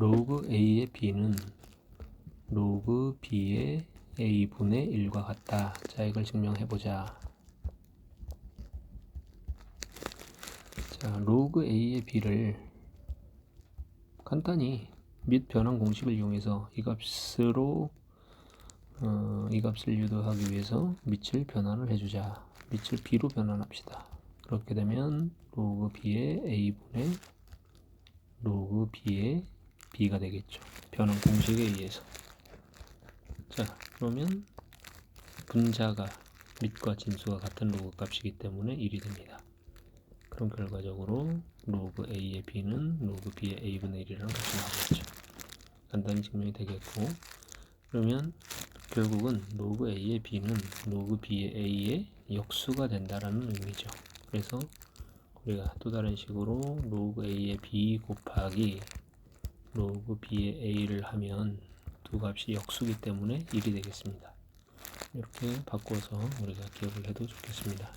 로그 A의 B는 로그 B의 A분의 1과 같다. 자, 이걸 증명해 보자. 자, 로그 A의 B를 간단히 및 변환 공식을 이용해서 이 값으로 어, 이 값을 유도하기 위해서 밑을 변환을 해주자. 밑을 B로 변환합시다. 그렇게 되면 로그 B의 A분의 로그 B의 B가 되겠죠. 변환 공식에 의해서. 자, 그러면 분자가 밑과 진수가 같은 로그 값이기 때문에 1이 됩니다. 그럼 결과적으로 로그 A의 B는 로그 B의 A분의 1이라는 값이 나오겠죠. 간단히 증명이 되겠고 그러면 결국은 로그 A의 B는 로그 B의 A의 역수가 된다라는 의미죠. 그래서 우리가 또 다른 식으로 로그 A의 B 곱하기 로그 B의 A를 하면 두 값이 역수기 때문에 1이 되겠습니다. 이렇게 바꿔서 우리가 기억을 해도 좋겠습니다.